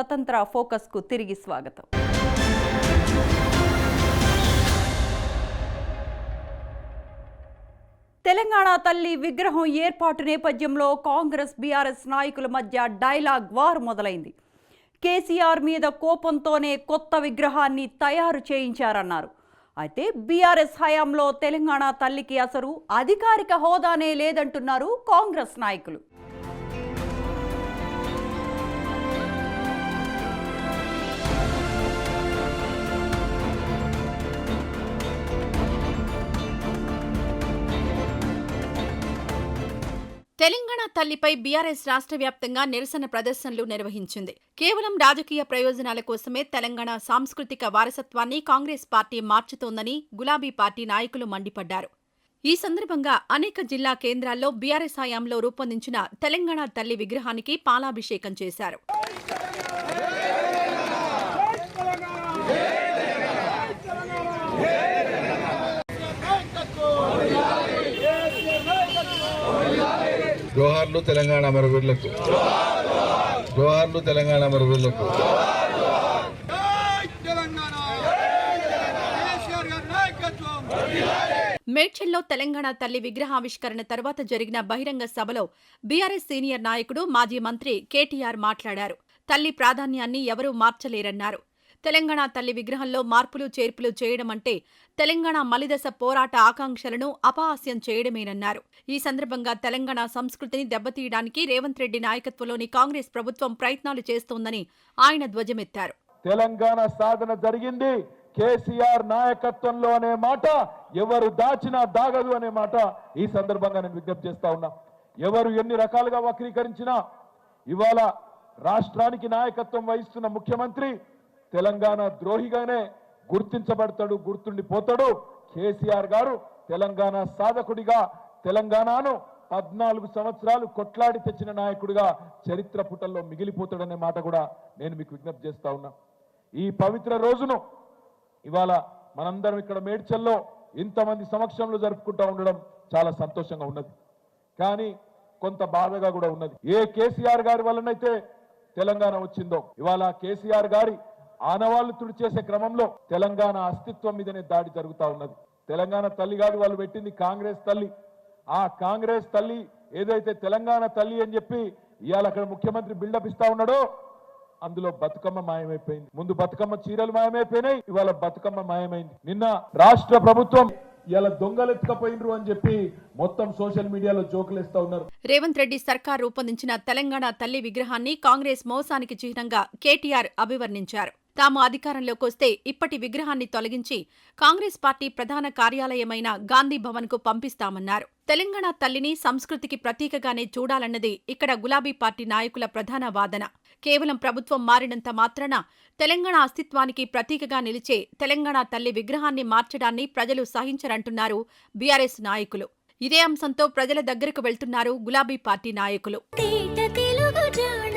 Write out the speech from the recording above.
స్వతంత్ర ఫోకస్కు తిరిగి స్వాగతం. తెలంగాణ తల్లి విగ్రహం ఏర్పాటు నేపథ్యంలో కాంగ్రెస్ బీఆర్ఎస్ నాయకుల మధ్య డైలాగ్ వార్ మొదలైంది. కేసీఆర్ మీద కోపంతోనే కొత్త విగ్రహాన్ని తయారు చేయించారన్నారు. అయితే బీఆర్ఎస్ హయాంలో తెలంగాణ తల్లికి అసలు అధికారిక హోదానే లేదంటున్నారు కాంగ్రెస్ నాయకులు. తెలంగాణ తల్లిపై బీఆర్ఎస్ రాష్ట్ర వ్యాప్తంగా నిరసన ప్రదర్శనలు నిర్వహించింది. కేవలం రాజకీయ ప్రయోజనాల కోసమే తెలంగాణ సాంస్కృతిక వారసత్వాన్ని కాంగ్రెస్ పార్టీ మార్చుతోందని గులాబీ పార్టీ నాయకులు మండిపడ్డారు. ఈ సందర్భంగా అనేక జిల్లా కేంద్రాల్లో బీఆర్ఎస్ హయాంలో రూపొందించిన తెలంగాణ తల్లి విగ్రహానికి పాలాభిషేకం చేశారు. జోహార్లు తెలంగాణ అమరవీరులకు. జోహార్లు తెలంగాణ అమరవీరులకు. మేడ్చల్లో తెలంగాణ తల్లి విగ్రహావిష్కరణ తర్వాత జరిగిన బహిరంగ సభలో బీఆర్ఎస్ సీనియర్ నాయకుడు మాజీ మంత్రి కేటీఆర్ మాట్లాడారు. తల్లి ప్రాధాన్యాన్ని ఎవరూ మార్చలేరన్నారు. తెలంగాణ తల్లి విగ్రహంలో మార్పులు చేర్పులు చేయడం అంటే తెలంగాణ మలిదశ పోరాట ఆకాంక్షలను అపహాస్యం చేయడమేనన్నారు. ఈ సందర్భంగా తెలంగాణ సంస్కృతిని దెబ్బతీయడానికి రేవంత్ రెడ్డి నాయకత్వంలోని కాంగ్రెస్ ప్రభుత్వం ప్రయత్నాలు చేస్తోందని ఆయన ధ్వజమెత్తారు. తెలంగాణ సాధన జరిగింది. కేసీఆర్ నాయకత్వంలో అనే మాట ఎవరు దాచినా దాగదు అనే మాట ఈ సందర్భంగా నేను విజ్ఞప్తి చేస్తా ఉన్నా. ఎవరు ఎన్ని రకాలుగా వక్రీకరించినా ఇవాళ రాష్ట్రానికి నాయకత్వం వహిస్తున్న ముఖ్యమంత్రి తెలంగాణ ద్రోహిగానే గుర్తించబడతాడు గుర్తుండిపోతాడు. కేసీఆర్ గారు తెలంగాణ సాధకుడిగా తెలంగాణను పద్నాలుగు సంవత్సరాలు కొట్లాడి తెచ్చిన నాయకుడిగా చరిత్ర పుటల్లో మిగిలిపోతాడనే మాట కూడా నేను మీకు విజ్ఞప్తి చేస్తా ఉన్నా. ఈ పవిత్ర రోజును ఇవాళ మనందరం ఇక్కడ మేడ్చల్లో ఇంతమంది సమక్షంలో జరుపుకుంటా ఉండడం చాలా సంతోషంగా ఉన్నది. కానీ కొంత బాధగా కూడా ఉన్నది. ఏ కేసీఆర్ గారి వల్లనైతే తెలంగాణ వచ్చిందో ఇవాళ కేసీఆర్ గారి ఆనవాళ్ళు తుడిచేసే క్రమంలో తెలంగాణ అస్తిత్వం మీదనే దాడి జరుగుతా ఉన్నది. తెలంగాణ తల్లి కాదు వాళ్ళు పెట్టింది కాంగ్రెస్ తల్లి. ఆ కాంగ్రెస్ తల్లి ఏదైతే తెలంగాణ తల్లి అని చెప్పి ఇవాళ అక్కడ ముఖ్యమంత్రి బిల్డప్ ఇస్తా ఉన్నాడో అందులో బతుకమ్మ మాయమైపోయింది. ముందు బతుకమ్మ చీరలు మాయమైపోయినాయి ఇవాళ బతుకమ్మ మాయమైంది. నిన్న రాష్ట్ర ప్రభుత్వం ఇవాళ దొంగలెత్తుకపోయినరు అని చెప్పి మొత్తం సోషల్ మీడియాలో జోకులేస్తా ఉన్నారు. రేవంత్ రెడ్డి సర్కార్ రూపొందించిన తెలంగాణ తల్లి విగ్రహాన్ని కాంగ్రెస్ మోసానికి చిహ్నంగా కేటీఆర్ అభివర్ణించారు. తాము అధికారంలోకి వస్తే ఇప్పటి విగ్రహాన్ని తొలగించి కాంగ్రెస్ పార్టీ ప్రధాన కార్యాలయమైన గాంధీ భవన్కు పంపిస్తామన్నారు. తెలంగాణ తల్లిని సంస్కృతికి ప్రతీకగానే చూడాలన్నది ఇక్కడ గులాబీ పార్టీ నాయకుల ప్రధాన వాదన. కేవలం ప్రభుత్వం మారినంత మాత్రాన తెలంగాణ అస్తిత్వానికి ప్రతీకగా నిలిచే తెలంగాణ తల్లి విగ్రహాన్ని మార్చడాన్ని ప్రజలు సహించరంటున్నారు బీఆర్ఎస్ నాయకులు. ఇదే అంశంతో ప్రజల దగ్గరకు వెళ్తున్నారు గులాబీ పార్టీ నాయకులు. తెలుగు జాడ